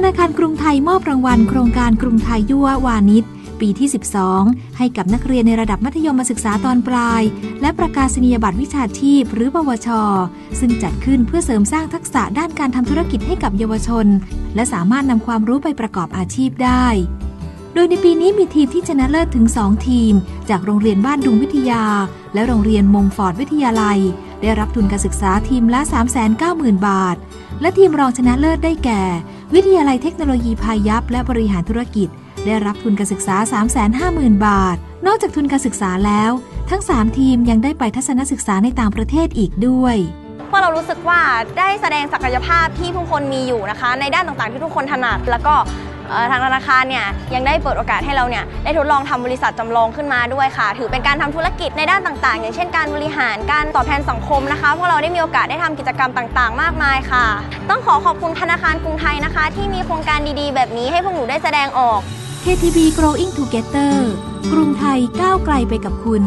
ธนาคารกรุงไทยมอบรางวัลโครงการกรุงไทยยั่ววานิชปีที่ 12 ให้กับนักเรียนในระดับมัธยมศึกษาตอนปลาย และประกาศนียบัตรวิชาชีพ หรือปวช ซึ่งจัดขึ้นเพื่อเสริมสร้างทักษะด้านการทำธุรกิจให้กับเยาวชน และสามารถนำความรู้ไปประกอบอาชีพได้ โดยในปีนี้มีทีมที่ชนะเลิศถึง 2 ทีม จากโรงเรียนบ้านดุงวิทยา และโรงเรียนมงฟอร์ดวิทยาลัย ได้รับทุนการศึกษาทีมละ 390,000 บาท และทีมรองชนะเลิศได้แก่ วิทยาลัยเทคโนโลยีพายัพและบริหารธุรกิจ ได้รับทุนการศึกษา 350,000 บาท นอกจากทุนการศึกษาแล้ว ทั้ง 3 ทีมยังได้ไปทัศนศึกษาในต่างประเทศอีกด้วยพราะเรารู้สึกว่าได้แสดงศักยภาพที่ทุกคนมีอยู่นะคะ ในด้านต่างๆที่ทุกคนถนัด แล้วก็ ทางธนาคารเนี่ยยังได้เปิดโอกาสให้เราเนี่ยได้ทดลองทำบริษัทจำลองขึ้นมาด้วยค่ะ ถือเป็นการทำธุรกิจในด้านต่างๆ อย่างเช่นการบริหารการตอบแทนสังคมนะคะพวกเราได้มีโอกาสได้ทำกิจกรรมต่างๆ มากมายค่ะ ต้องขอขอบคุณธนาคารกรุงไทยนะคะ ที่มีโครงการดีๆ แบบนี้ให้พวกหนูได้แสดงออก KTB Growing Together กรุงไทยก้าวไกลไปกับคุณ